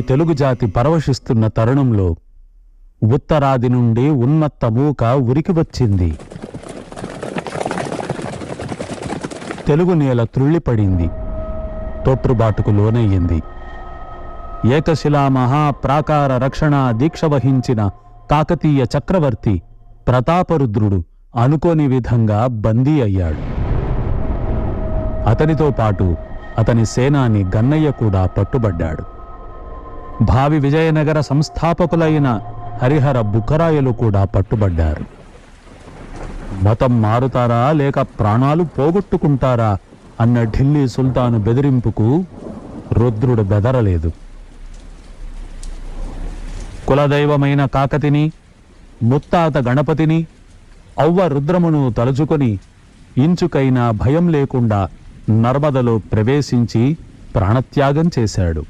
తెలుగు జాతి పరవశిస్తున్న తరుణంలో ఉత్తరాది నుండి ఉన్నత మూక ఉరికి వచ్చింది. తెలుగు నేల త్రుళ్ళిపడింది. తొట్టుబాటుకు లోనయ్యింది. ఏకశిలా మహాప్రాకార రక్షణ దీక్ష వహించిన కాకతీయ చక్రవర్తి ప్రతాపరుద్రుడు అనుకోని విధంగా బందీ అయ్యాడు. అతనితో పాటు అతని సేనాని గన్నయ్య కూడా పట్టుబడ్డాడు. భావి విజయనగర సంస్థాపకులైన హరిహర బుక్కరాయలు కూడా పట్టుబడ్డారు. మతం మారుతారా లేక ప్రాణాలు పోగొట్టుకుంటారా అన్న ఢిల్లీ సుల్తాను బెదిరింపుకు రుద్రుడు బెదరలేదు. కులదైవమైన కాకతిని ముత్తాత గణపతిని అవ్వ రుద్రమును తలుచుకొని ఇంచుకైనా భయం లేకుండా నర్మదలో ప్రవేశించి ప్రాణత్యాగం చేశాడు.